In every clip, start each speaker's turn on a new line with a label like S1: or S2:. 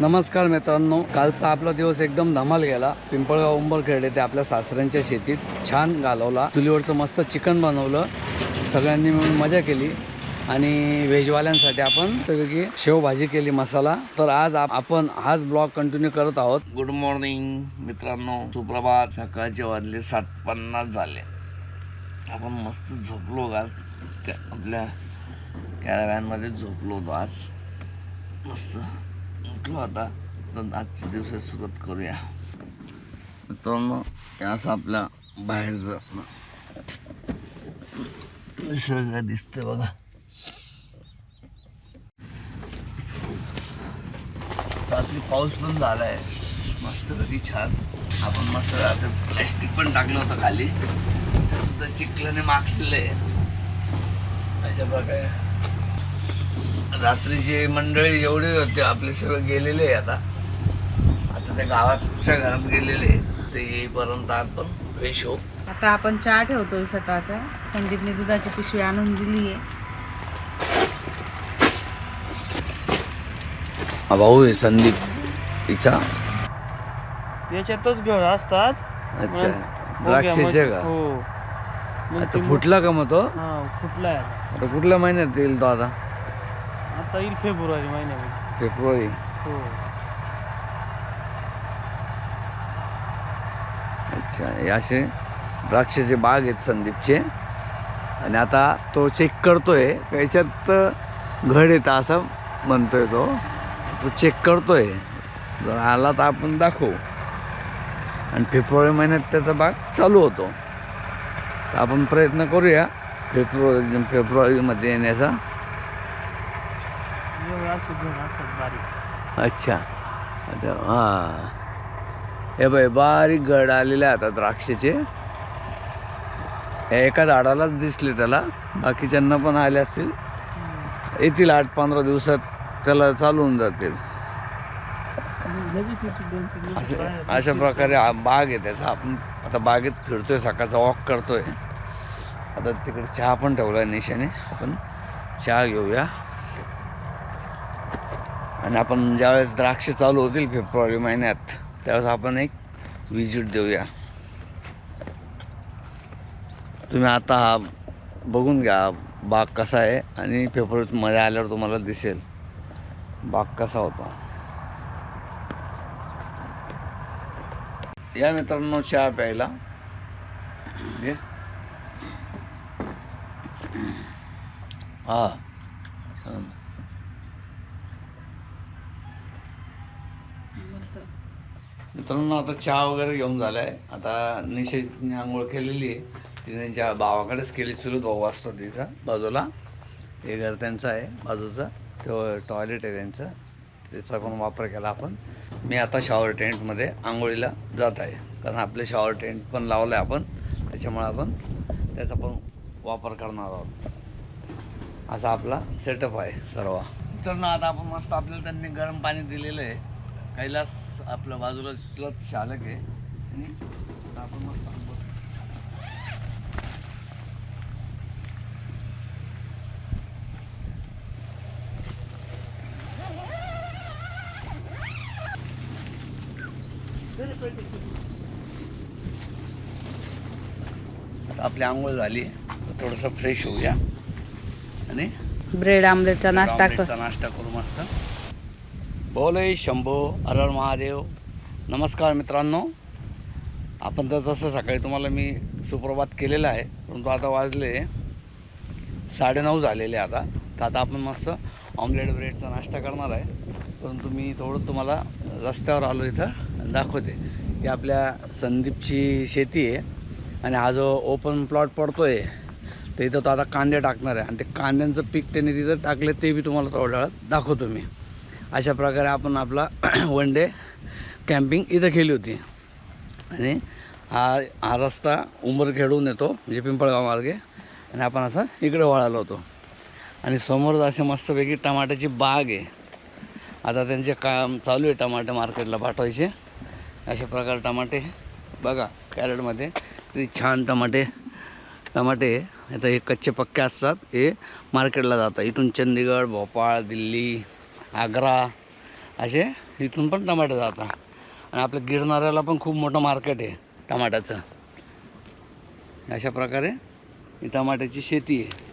S1: नमस्कार मित्रांनो कालचा आपला दिवस एकदम धमाल गेला. पिंपळगाव उंबरखेड येथे आपल्या सासऱ्यांच्या शेतीत छान घालवला. चुलीवरचं मस्त चिकन बनवलं. सगळ्यांनी मिळून मजा केली. आणि व्हेजवाल्यांसाठी आपण वेगळी शेवभाजी केली मसाला. तर आज आप- आपण हाच ब्लॉग कंटिन्यू करत आहोत.
S2: गुड मॉर्निंग मित्रांनो. सुप्रभात. सकाळचे वाजले सात पन्नास झाले. आपण मस्त झोपलो आज. त्या- आपल्या कॅराव्हॅनमध्ये झोपलो होतो आज. मस्त. उठलो आता तर आजच्या दिवसात सुरुवात करूया. मित्रांनो असं आपल्या बाहेरचं निसर्ग दिसतोय बघा. रात्री पाऊस पण झालाय. मस्त कधी छान. आपण मस्त आता प्लॅस्टिक पण टाकलं होतं खाली. ते सुद्धा चिखलाने माखलेलं आहे. अशा प्रकारे. रात्रीचे मंडळी एवढे होते आपले सगळे गेलेले आहे आता. आता ते गावाच्या घरात गेलेले आहे. ते येईपर्यंत आपण फ्रेश होऊ.
S3: आता आपण चहा ठेवतोय सकाळचा. संदीपने दुधाची पिशवी आणून दिली आहे.
S1: हा भाऊ आहे संदीप तिचा.
S4: याच्यातच घर असतात.
S1: अच्छा. द्राक्षाचे का?
S4: मग- हो.
S1: आता फुटला का मग तो?
S4: हा आता.
S1: आता कुठल्या महिन्यात येईल तो आता?
S4: आता येईल फेब्रुवारी महिन्यामध्ये.
S1: फेब्रुवारी.
S4: हो.
S1: अच्छा हे असे द्राक्षाचे बाग आहेत संदीपचे. आणि आता तो चेक करतोय का याच्यात घड येतं असं म्हणतोय तो. तो चेक करतोय. जर आला तर आपण दाखवू. आणि फेब्रुवारी महिन्यात त्याचा बाग चालू होतो. तर आपण प्रयत्न करूया फेब्रुवारी फेब्रुवारीमध्ये येण्याचा.
S4: बारीक
S1: अच्छा. अच्छा हां. हे बाय बारीक गड आलेले आता द्राक्षाचे. हे एका झाडालाच दिसले त्याला. बाकीच्यांना पण आले असतील. येतील आठ पंधरा दिवसात त्याला चालून जातील. अशा प्रकारे बाग आहे त्याचा. आपण आता बागेत फिरतोय सकाळचा वॉक करतोय. आता तिकडे चहा पण ठेवला आहे निशाने. आपण चहा घेऊया. आणि आपण ज्यावेळेस द्राक्ष चालू होतील फेब्रुवारी महिन्यात त्यावेळेस आपण एक विजिट देऊया. तुम्ही आता हा बघून घ्या बाग कसा आहे आणि फेब्रुवारीत मध्ये आल्यावर तुम्हाला दिसेल बाग कसा होता. या मित्रांनो चहा प्यायला. हां. मित्रांनो आता चहा वगैरे घेऊन आहे आता निषेधने आंघोळ केलेली आहे. तिने त्यांच्या भावाकडेच केली चुलत भाऊ असतो तिचा बाजूला. हे घर त्यांचं आहे बाजूचं. तो टॉयलेट आहे त्यांचं. त्याचा पण वापर केला आपण. मी आता शॉवर टेंटमध्ये आंघोळीला जात आहे. कारण आपले शॉवर टेंट पण लावलं आहे आपण. त्याच्यामुळे आपण त्याचा पण वापर करणार आहोत. असा आपला सेटअप आहे सर्व. तर ना आता आपण मस्त आपल्याला त्यांनी गरम पाणी दिलेलं आहे. कैलास आपल्या बाजूला चुलत शालक आहे. आणि आपण मस्त आंघोळ आता आपली आंघोळ झाली. थोडंसं फ्रेश होऊया. आणि
S3: ब्रेड आमलेटचा नाश्ता
S1: नाश्ता करू मस्त. बोले शंभो हर महादेव. नमस्कार मित्रांनो. आपण तर तसं सकाळी तुम्हाला मी सुप्रभात केलेला आहे परंतु आता वाजले साडेनऊ झालेले आता. तर आता आपण मस्त ऑमलेट ब्रेडचा नाश्ता करणार आहे. परंतु मी थोडं तुम्हाला रस्त्यावर आलो इथं दाखवते. की आपल्या संदीपची शेती आहे आणि हा जो ओपन प्लॉट पडतो आहे तर इथं तो आता कांदे टाकणार आहे. आणि ते कांद्यांचं पीक त्यांनी तिथं टाकले ते बी तुम्हाला थोड्या वेळात दाखवतो मी. अशा प्रकारे आपण आपला वन डे कॅम्पिंग इथं केली होती. आणि हा हा रस्ता उंबरखेडून येतो म्हणजे पिंपळगाव मार्गे. आणि आपण असं इकडे वळालो होतो. आणि समोर असे मस्तपैकी टमाट्याची बाग आहे. आता त्यांचे काम चालू आहे टमाटे मार्केटला पाठवायचे. अशा प्रकारे टमाटे बघा कॅरेटमध्ये किती छान टमाटे टमाटे आता हे कच्चे पक्के असतात. हे मार्केटला जातात. इथून चंदीगड भोपाळ दिल्ली आग्रा असे इथून पण टमाटे जातात. आणि आपल्या गिरणाऱ्याला पण खूप मोठं मार्केट आहे टमाट्याचं. अशा प्रकारे ही टमाट्याची शेती आहे.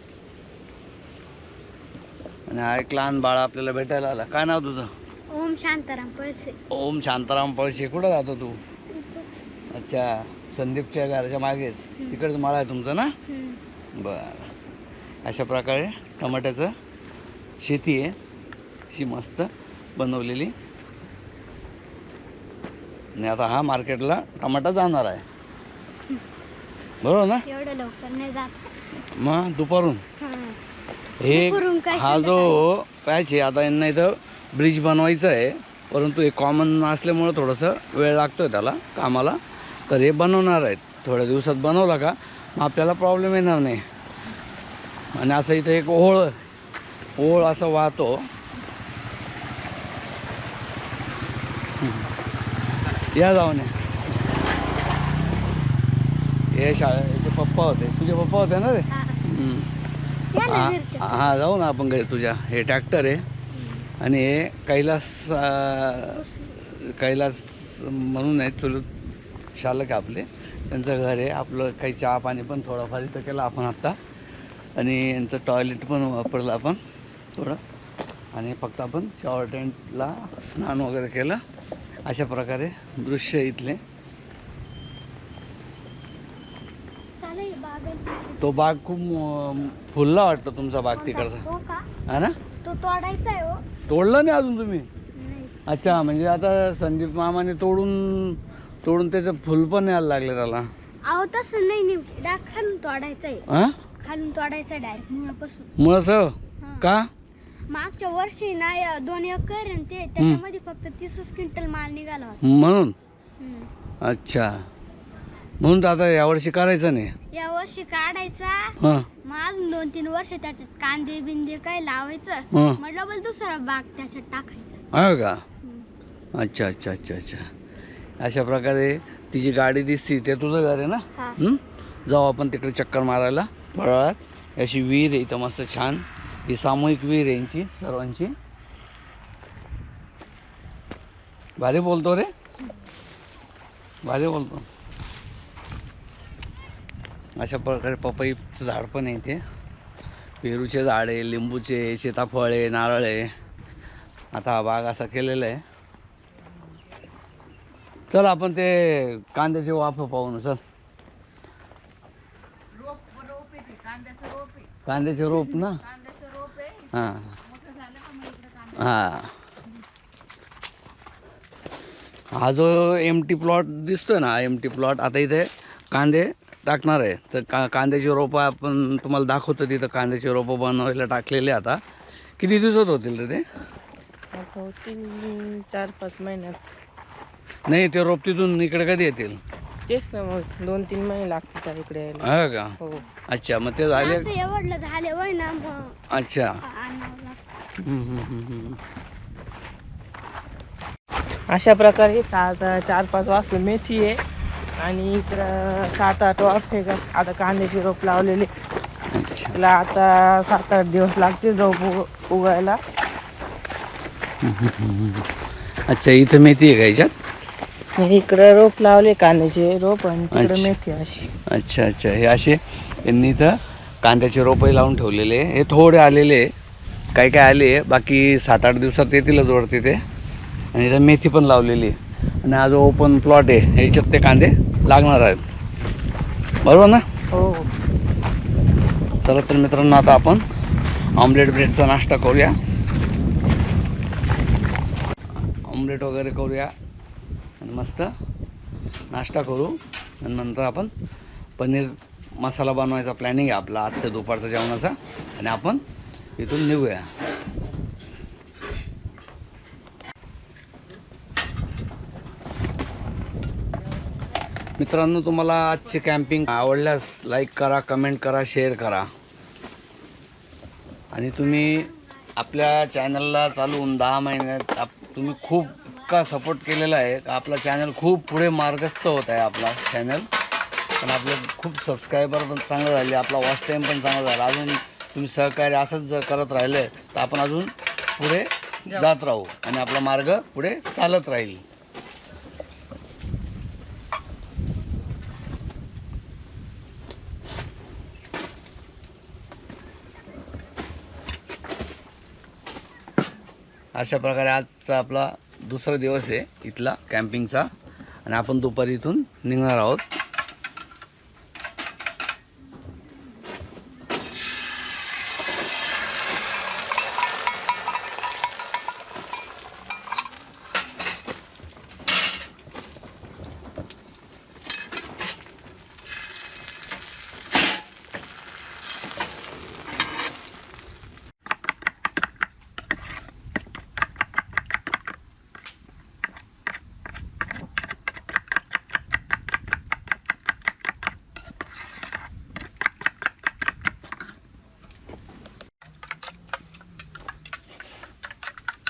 S1: आणि हा एक लहान बाळ आपल्याला भेटायला आला. काय नाव तुझं?
S5: ओम शांताराम पळसे.
S1: ओम शांताराम पळशे कुठं राहतो तू? अच्छा संदीपच्या घराच्या मागेच. तिकडचं माळा आहे तुमचं ना? बरं. अशा प्रकारे टमाट्याचं शेती आहे. अशी मस्त बनवलेली. आणि आता हा मार्केटला टमाटा जाणार आहे. बरोबर ना?
S5: एवढं लवकर नाही जात.
S1: मग दुपारून?
S5: हं.
S1: हे हा जो पॅच आहे आता यांना इथं ब्रिज बनवायचं आहे. परंतु हे कॉमन असल्यामुळं थोडंसं वेळ लागतोय त्याला कामाला. तर हे बनवणार आहेत. थोड्या दिवसात बनवलं का मग आपल्याला प्रॉब्लेम येणार नाही. आणि असं इथं एक ओळ ओळ असं वाहतो. या जाऊन. या. हे शाळे याचे पप्पा होते. तुझे पप्पा होते ना रे?
S5: हा.
S1: जाऊ ना आपण घरी तुझ्या. हे ट्रॅक्टर आहे. आणि हे कैलास कैलास म्हणून आहे चुलत शालक आपले. त्यांचं घर आहे. आपलं काही चहा पाणी पण थोडंफार इथं केलं आपण आत्ता आणि यांचं टॉयलेट पण वापरलं आपण थोडं. आणि फक्त आपण शॉवर टेंटला स्नान वगैरे केलं. अशा प्रकारे दृश्य इथले. तो बाग खूप फुलला वाटतो तुमचा बाग तिकडचा.
S5: हो
S1: हा ना?
S5: तो तोडायचा आहे हो.
S1: तोडला नाही अजून तुम्ही? अच्छा म्हणजे आता संदीप मामाने तोडून तोडून त्याचं फुल पण यायला लागले त्याला.
S5: अहो तसं नाही खालून तोडायचं आहे.
S1: हा?
S5: खालून तोडायचं डायरेक्ट मुळापासून.
S1: मुळस
S5: हं.
S1: का?
S5: मागच्या वर्षी ना या दोन एकर ना ते त्याच्यामध्ये फक्त तीसच क्विंटल माल निघाला होता.
S1: म्हणून. अच्छा. म्हणून तर आता यावर्षी करायचं नाही.
S5: या वर्षी काढायचा.
S1: हां.
S5: मग अजून दोन तीन वर्ष त्याच्यात कांदे बिंदे काय लावायचं.
S1: हां.
S5: मग डबल दुसरा बाग त्याच्यात टाकायचा.
S1: हा का. अच्छा अच्छा अच्छा अच्छा. अशा प्रकारे तिची गाडी दिसती ते तुझं घर आहे ना?
S5: हा.
S1: हं? जाऊ आपण तिकडे चक्कर मारायला बरोबर अशी विहीर आहे इथं मस्त छान. ही सामूहिक आहे यांची सर्वांची. भारी बोलतो रे. भारी बोलतो. अशा प्रकारे पपईचं झाड पण आहे इथे. पेरूचे झाड आहे लिंबूचे सीताफळ आहे नारळ आहे. आता हा बाग असा केलेला आहे. चल आपण ते कांद्याचे वाफ पाहू ना चल. कांद्याचे रोप ना? हां. हां. हा जो एम टी प्लॉट दिसतोय ना एम टी प्लॉट आता इथे कांदे टाकणार आहे. तर का कांद्याची रोपं आपण तुम्हाला दाखवतो तिथं कांद्याची रोपं बनवायला टाकलेले आता. किती दिवसात होतील रे ते?
S4: चार पाच महिन्यात.
S1: नाही ते रोप तिथून इकडे कधी येतील?
S4: तेच ना मग दोन तीन महिने लागतील त्या इकडे यायला.
S1: हा का?
S4: हो.
S1: अच्छा मग ते झाले
S5: असं एवढलं झाले होय ना मग.
S1: अच्छा.
S5: आणावं लागतं.
S1: हम्म, हम्म, हम्म, हम्म.
S4: अशा प्रकारे सात चार पाच वाजता मेथी आहे. आणि इकडं सात आठ वाजता का? आता कांद्याची रोप लावलेली.
S1: अच्छा.
S4: त्याला आता सात आठ दिवस लागतील रोप उग- उगायला.
S1: अच्छा इथं मेथी आहे का याच्यात?
S4: इकडं रोप लावले कांद्याचे रोप आणि तिकडं. मेथी अशी.
S1: अच्छा अच्छा. हे असे यांनी इथं कांद्याचे रोपही लावून ठेवलेले. हे थोडे आलेले. काही काय आले. बाकी सात आठ दिवसात येतीलच वरती ते. आणि इथं मेथी पण लावलेली आणि हा जो ओपन प्लॉट आहे. याच्यात ते कांदे लागणार आहेत. बरोबर ना?
S4: हो.
S1: चला तर मित्रांनो आता आपण ऑमलेट ब्रेडचा नाश्ता करूया. ऑमलेट वगैरे करूया. आणि मस्त नाश्ता करू. आणि नंतर आपण पनीर मसाला बनवायचा प्लॅनिंग आहे आपला आजच्या दुपारचा जेवणाचा. आणि आपण इथून निघूया. मित्रांनो तुम्हाला आजची कॅम्पिंग आवडल्यास लाईक करा कमेंट करा शेअर करा. आणि तुम्ही आपल्या चॅनलला चालवून दहा महिन्यात आप तुम्ही खूप इतका सपोर्ट केलेला आहे. का आपला चॅनल खूप पुढे मार्गस्थ होत आहे आपला चॅनल पण आपले खूप सबस्क्रायबर पण चांगलं झाले. आपला वॉच टाईम पण चांगला झाला. अजून तुम्ही सहकार्य असंच जर करत राहिले तर आपण अजून पुढे जात राहू आणि आपला मार्ग पुढे चालत राहील. अशा प्रकारे आजचा आपला दुसरा दिवस आहे इथला कॅम्पिंगचा. आणि आपण दुपारी इथून निघणार आहोत.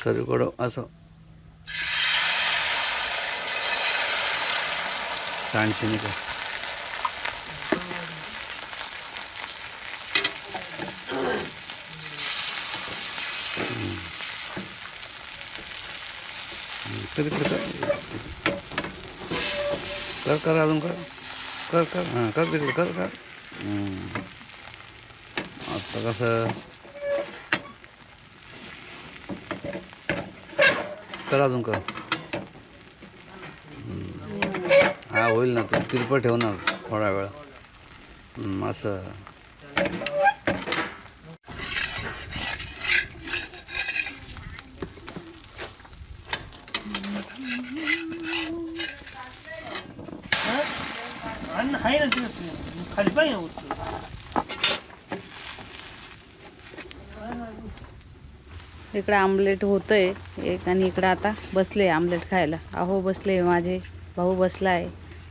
S1: सर्वीकडं असं. सांडशी नाही का? हम्म. कर कर कर अजून कर. कर कर. हां कर तिकडे कर कर. आता कसं? कर अजून कर. हा होईल ना तू. तिरपं ठेव ना थोडा वेळ. असं.
S4: खाली पाहिजे
S3: इकडं आमलेट होतंय. एक आणि इकडं आता बसले आमलेट खायला. अहो बसले माझे भाऊ बसलाय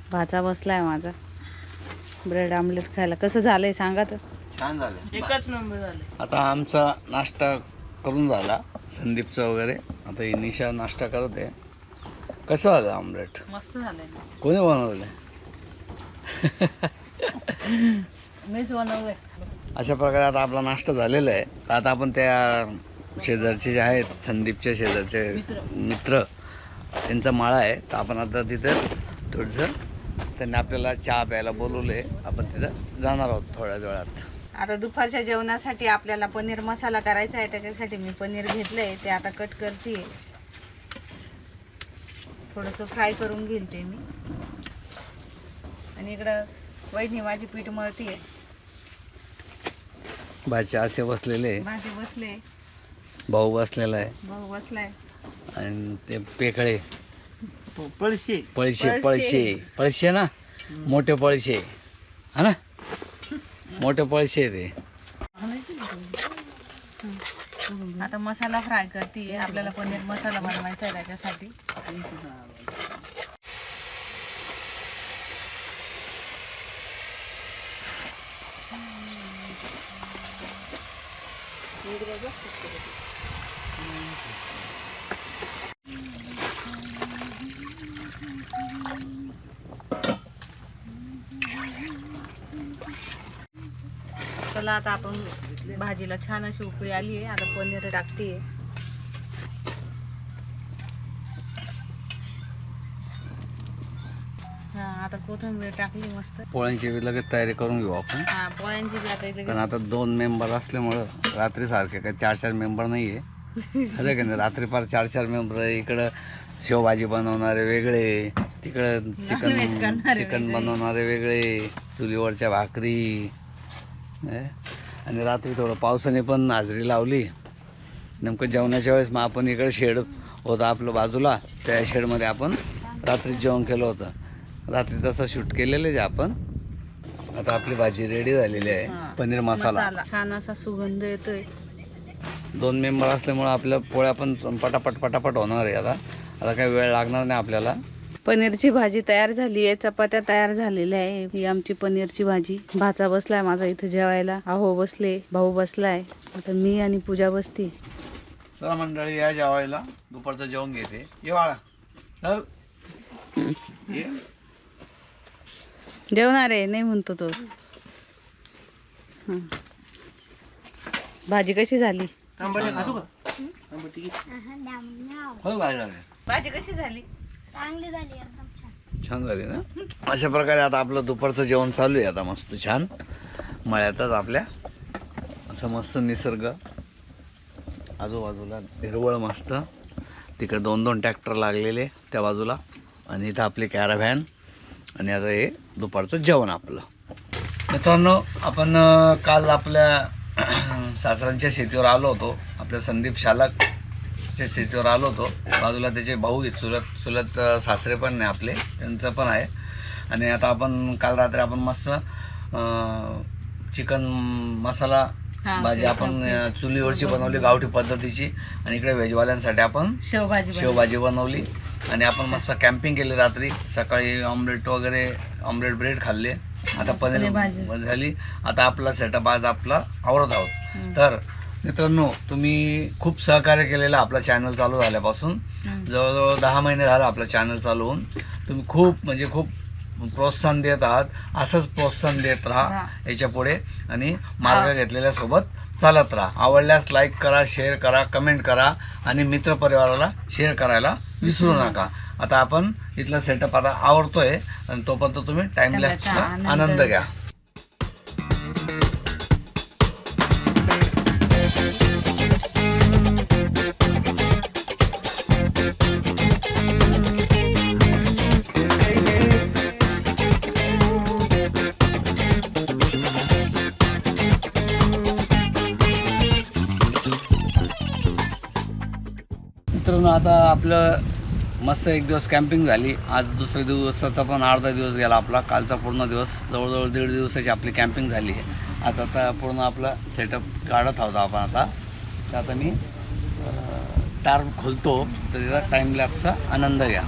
S3: भाचा बसलाय माझा. ब्रेड आमलेट खायला. कसं झालंय सांगा तर.
S1: छान झालं.
S4: एकच नंबर झाले.
S1: आता आमचा नाश्ता करून झाला संदीपचा वगैरे. आता ही निशा नाश्ता करत आहे. कसं झालं आमलेट?
S3: मस्त झालंय.
S1: कोणी बनवलं
S3: मीच बनवलंय.
S1: अशा प्रकारे आता आपला नाश्ता झालेला आहे. तर आता आपण त्या शेजारचे जे आहेत संदीपच्या शेजारचे मित्र. त्यांचा माळा आहे. तर आपण आता तिथं थोडंसं त्यांनी आपल्याला चहा प्यायला बोलवले आपण तिथं जाणार आहोत थोड्या वेळात.
S3: आता दुपारच्या जेवणासाठी आपल्याला पनीर मसाला करायचा आहे. त्याच्यासाठी मी पनीर घेतलंय. ते आता कट करते थोडंसं फ्राय करून घेईल ते मी. आणि इकडं वहिनी माझी पीठ मळतीये.
S1: भाचे असे बसलेले.
S3: भाजी बसले.
S1: भाऊ बसलेला आहे.
S3: भाऊ बसलाय.
S1: आणि ते पेकळे
S4: पळशे.
S1: पळशे
S3: पळशे.
S1: पळशे. ना? मोठे पळशे हा ना? मोठे पळशे ते.
S3: आता मसाला फ्राय करते. आपल्याला पनीर मसाला बनवायचा आहे त्याच्यासाठी. चला आता आपण भाजीला छान अशी उकळी आली आहे. आता पनीर टाकते. हा आता कोथिंबीर टाकली मस्त.
S1: पोळ्यांची बी लगेच तयारी करून घेऊ आपण.
S3: हा पोळ्यांची बी आता इथे
S1: कारण आता दोन मेंबर असल्यामुळं रात्री सारखे काही चार चार मेंबर नाही आहे खरं की नाही? रात्री फार चार चार मेंबर इकडं शेवभाजी बनवणारे वेगळे तिकडं
S3: Non-veg
S1: चिकन
S3: करणारे
S1: चिकन
S3: वेगळे.
S1: बनवणारे वेगळे चुलीवरच्या भाकरी? आणि रात्री थोडं पावसाने पण हाजरी लावली. नेमकं जेवणाच्या वेळेस मग आपण इकडे शेड होता आपलं बाजूला त्या शेडमध्ये आपण रात्री जेवण केलं होतं. रात्री तसं शूट केलेलं आहे आपण. आता आपली भाजी रेडी झालेली. आहे पनीर मसाला.
S3: छान असा सुगंध येतोय.
S1: दोन मेंबर असल्यामुळे आपल्या पोळ्या पण पटापट पटापट होणार आहे आता. आता काही वेळ लागणार नाही आपल्याला.
S3: पनीरची भाजी तयार झाली आहे चपात्या तयार झालेल्या आहे. ही आमची पनीरची भाजी. भाचा बसलाय माझा इथे जेवायला. अहो बसले भाऊ बसलाय. आता मी आणि पूजा बसते.
S1: चला मंडळी या जेवायला. दुपारचं जेवण घेते. ये बाळा. चल. ये.
S3: जेवणार आहे नाही म्हणतो तो. हं. भाजी कशी
S4: खातो का? आंबट
S5: आहो.
S1: हो झाले.
S3: भाजी कशी झाली?
S5: चांगली झाली एकदम छान.
S1: छान झाली ना? अशा प्रकारे आता आपलं दुपारचं जेवण चालू आहे आता मस्त छान. मळ्यातच आपल्या. असं मस्त निसर्ग. आजूबाजूला हिरवळ मस्त. तिकडे दोन दोन ट्रॅक्टर लागलेले त्या बाजूला. आणि इथं आपली कॅराव्हॅन आणि आता हे दुपारचं जेवण आपलं. मित्रांनो आपण काल आपल्या सासऱ्यांच्या शेतीवर आलो होतो. आपल्या संदीप शालक च्या शेतीवर आलो होतो. बाजूला त्याचे भाऊ आहेत. चुलत चुलत सासरे पण आहे आपले. त्यांचं पण आहे. आणि आता आपण काल रात्री आपण मस्त चिकन मसाला भाजी
S3: ते
S1: आपण चुलीवरची बनवली गावठी पद्धतीची. आणि इकडे व्हेजवाल्यांसाठी आपण
S3: शेवभाजी बनवली.
S1: शेवभाजी बनवली. आणि आपण मस्त कॅम्पिंग केली रात्री. सकाळी ऑमलेट वगैरे ऑमलेट ब्रेड खाल्ले. आता
S3: पनीर.
S1: झाली. आता आपला सेटअप आज आपला आवडत आहोत. तर मित्रांनो तुम्ही खूप सहकार्य केलेलं आपला चॅनल चालू झाल्यापासून. जवळजवळ दहा महिने झालं आपलं चॅनल चालू होऊन. तुम्ही खूप म्हणजे खूप प्रोत्साहन देत आहात. असंच प्रोत्साहन देत राहा. याच्यापुढे आणि मार्ग घेतलेल्या सोबत चालत राहा. आवडल्यास लाईक करा शेअर करा कमेंट करा आणि मित्रपरिवाराला शेअर करायला विसरू नका. आता आपण इथला सेटअप आता आवडतोय आणि तोपर्यंत तुम्ही टाइम
S3: त्याचा
S1: आनंद
S3: आनंद
S1: घ्या. आता आपलं मस्त एक दिवस कॅम्पिंग झाली. आज दुसऱ्या दिवसाचा पण अर्धा दिवस गेला आपला. कालचा पूर्ण दिवस. जवळजवळ दीड दिवसाची आपली कॅम्पिंग झाली आहे. आज आता पूर्ण आपला सेटअप काढत आहोत आपण आता. तर आता मी टार खोलतो. तर त्याचा टाईम लॅपचा आनंद घ्या.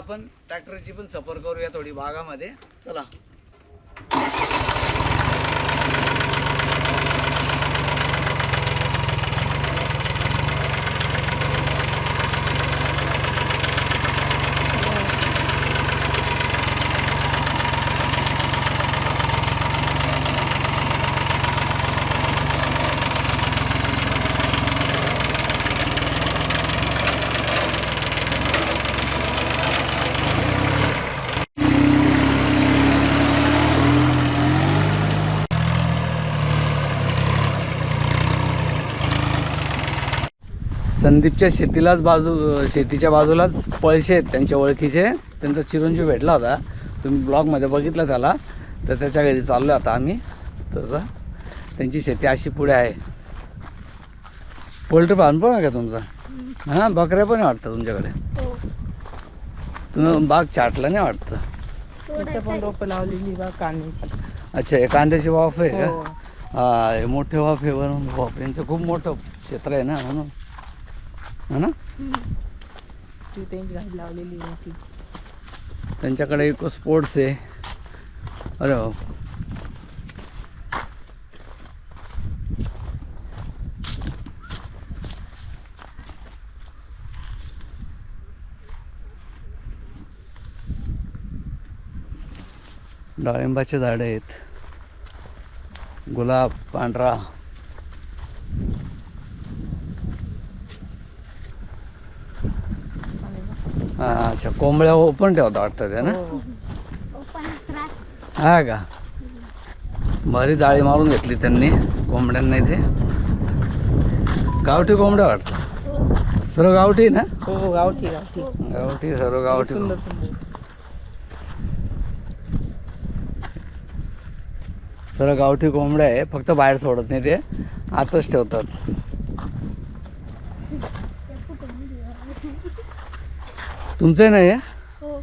S1: आपण ट्रॅक्टरची पण सफर करूया थोडी भागामध्ये. चला. संदीपच्या शेतीलाच बाजू शेतीच्या बाजूलाच पळशे आहेत त्यांच्या ओळखीचे. त्यांचा चिरंजीव भेटला होता. तुम्ही ब्लॉगमध्ये बघितलं त्याला. तर त्याच्या घरी चाललो आता आम्ही. तर त्यांची शेती अशी पुढे आहे. पोल्ट्री फार्म पण आहे का तुमचा? हां बकऱ्या पण वाटतं तुमच्याकडे?
S5: हो.
S1: तुम्ही बाग चाटला नाही वाटतं?
S4: इथं पण रोपं लावलेली कांद्याची.
S1: अच्छा हे कांद्याची वाफ आहे. का? हा. हे मोठे वाफ आहे म्हणून वाफ यांचं खूप मोठं क्षेत्र आहे ना म्हणून. है ना
S4: ती त्यांची गाडी लावलेली आहे ती.
S1: त्यांच्याकडे एक स्पोर्ट्स आहे अरे बाप. डाळिंबाचे झाडं आहेत गुलाब पांढरा अच्छा कोंबड्या ओपन ठेवता वाटतं त्या ना?
S4: हो.
S1: हा का? भारी जाळी मारून घेतली त्यांनी कोंबड्यांना इथे. गावठी कोंबड्या वाटतं? सर्व गावठी ना?
S4: हो गावठी गावठी.
S1: गावठी सर्व गावठी. सर्व गावठी कोंबड्या आहे फक्त बाहेर सोडत नाही ते. आतच ठेवतात. तुमचं नाही आहे
S5: हो.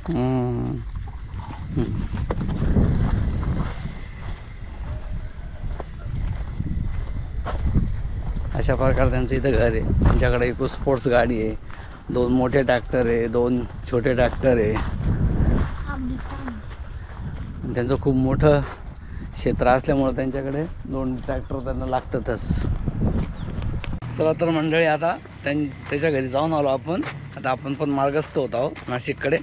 S1: अशा प्रकारे त्यांचं इथं घर आहे. त्यांच्याकडे एक स्पोर्ट्स गाडी आहे. दोन मोठे ट्रॅक्टर आहे दोन छोटे ट्रॅक्टर आहे. त्यांचं खूप मोठं क्षेत्र असल्यामुळं त्यांच्याकडे दोन ट्रॅक्टर त्यांना लागतातच. चला तर मंडळी आता त्यां त्याच्या घरी जाऊन आलो आपण. आता आपण पण मार्गस्थ होत आहोत नाशिककडे.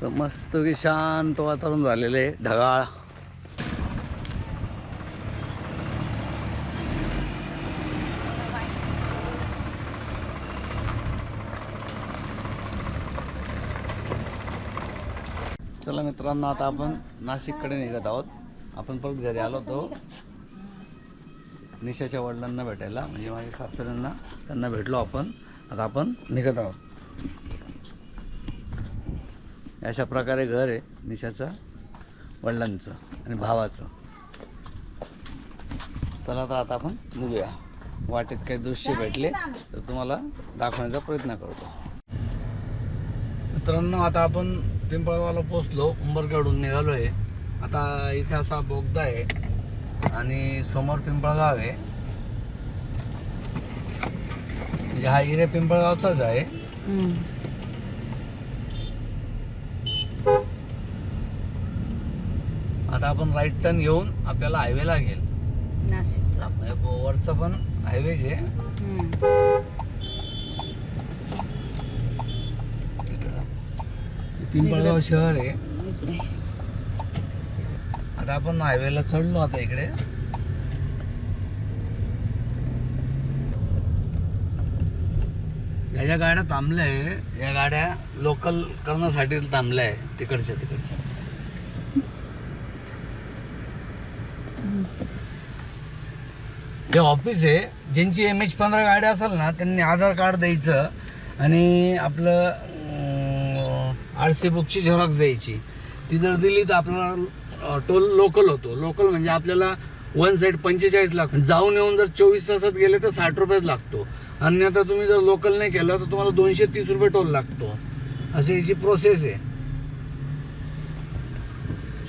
S1: तर मस्त की शांत वातावरण झालेलं आहे ढगाळ. चला मित्रांनो आता आपण नाशिककडे निघत आहोत. आपण परत घरी आलो होतो. निशाच्या वडिलांना भेटायला म्हणजे माझ्या सासऱ्यांना त्यांना भेटलो आपण. आता आपण निघत आहोत. अशा प्रकारे घर आहे निशाचं वडिलांचं आणि भावाचं. चला तर आता आपण निघूया. वाटेत काही दृश्य भेटले तर तुम्हाला दाखवण्याचा प्रयत्न करतो. मित्रांनो आता आपण पिंपळगावला पोचलो उंबरकडून निघालो आहे आता इथे असा बोगदा आहे. आणि समोर पिंपळगाव आहे. म्हणजे हा हिरे पिंपळगावचाच आहे. आता आपण राईट टर्न घेऊन आपल्याला हायवे लागेल वरचा पण हायवेज आहे. पिंपळगाव शहर आहे. आता आपण हायवेला चढलो आता इकडे. या ज्या गाड्या थांबल्या आहे या गाड्या लोकल करण्यासाठी थांबल्या आहे तिकडच्या तिकडच्या. हे ऑफिस आहे ज्यांची एम एच पंधरा गाड्या असेल ना त्यांनी आधार कार्ड द्यायचं आणि आपलं आर सी बुकची झेरॉक्स द्यायची. ती जर दिली तर आपल्याला टोल लोकल होतो. लोकल म्हणजे आपल्याला वन साईड पंचेचाळीस लाख. जाऊन येऊन जर चोवीस तासात गेले तर साठ रुपयेच लागतो. आणि आता तुम्ही जर लोकल नाही केलं तर तुम्हाला दोनशे तीस रुपये टोल लागतो. अशी याची प्रोसेस आहे.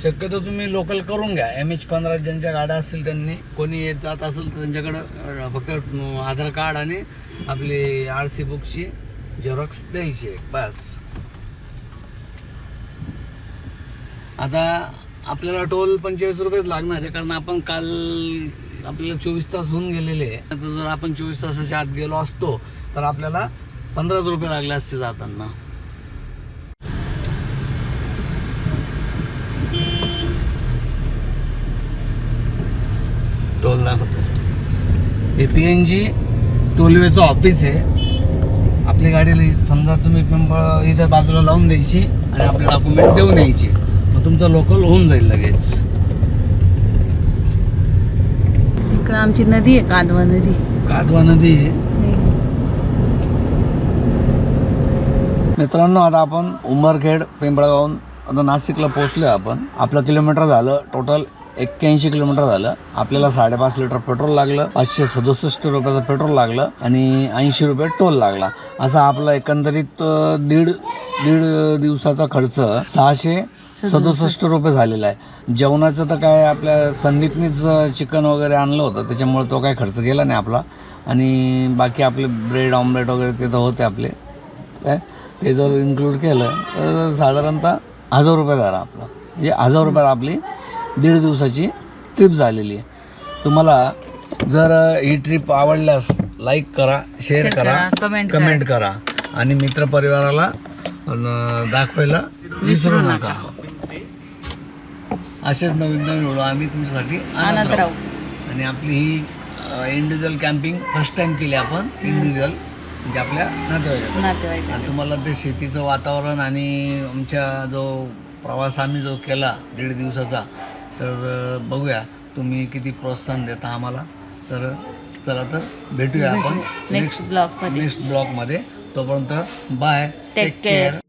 S1: शक्यतो तुम्ही लोकल करून घ्या. एम एच पंधरा ज्यांच्या गाड्या असतील त्यांनी. कोणी येत जात असेल तर त्यांच्याकडं फक्त आधार कार्ड आणि आपली आर सी बुकची झेरॉक्स द्यायची बस. आता आपल्याला टोल पंचेचाळीस रुपयेच लागणार आहे कारण आपण काल आपल्याला चोवीस तास होऊन गेलेले आहे. आता जर आपण चोवीस तासाच्या आत गेलो असतो तर आपल्याला पंधराच रुपये लागले असते जाताना. टोल दाखवतो. हे पी एन जी टोलवेचं ऑफिस आहे. आपली गाडी समजा तुम्ही पिंपळ इथं बाजूला लावून द्यायची आणि आपले डॉक्युमेंट देऊन यायची. तुमचं लोकल होऊन जाईल लगेच.
S3: इकडं आमची नदी आहे कादवा नदी.
S1: कादवा नदी आहे. मित्रांनो आता आपण उंबरखेड पिंपळगावून आता नाशिकला पोहोचलोय आपण. आपलं किलोमीटर झालं. टोटल एक्क्याऐंशी किलोमीटर झालं. आपल्याला साडेपाच लिटर पेट्रोल लागलं. पाचशे सदुसष्ट रुपयाचं पेट्रोल लागलं आणि ऐंशी रुपये टोल लागला. असा आपला एकंदरीत दीड दीड दिवसाचा खर्च सहाशे सदुसष्ट रुपये. झालेला आहे. जेवणाचं तर काय आपल्या संदीपनीच चिकन वगैरे आणलं होतं त्याच्यामुळे तो काय खर्च गेला नाही आपला. आणि बाकी आपले ब्रेड ऑमलेट वगैरे ते तर होते आपले. काय? ते जर इन्क्लूड केलं तर साधारणतः हजार रुपये धरा आपला. म्हणजे हजार रुपयात आपली दीड दिवसाची ट्रिप झालेली आहे. तुम्हाला जर ही ट्रिप आवडल्यास लाईक करा शेअर करा
S3: कमेंट
S1: करा. आणि मित्रपरिवाराला दाखवायला विसरू नका. असेच नवीन नवीन व्हिडिओ आम्ही तुमच्यासाठी आणत
S3: आणत
S1: राहू. आणि आपली ही इंडिव्हिज्युअल कॅम्पिंग फर्स्ट टाइम केली आपण इंडिव्हिज्युअल म्हणजे आपल्या
S3: नातेवाईक
S1: आणि तुम्हाला ते शेतीचं वातावरण आणि आमच्या जो प्रवास आम्ही जो केला दीड दिवसाचा तर बघूया तुम्ही किती प्रोत्साहन देता आम्हाला. तर चला तर भेटूया आपण
S3: नेक्स्ट ब्लॉगमध्ये.
S1: नेक्स्ट ब्लॉगमध्ये तोपर्यंत बाय
S3: Take care.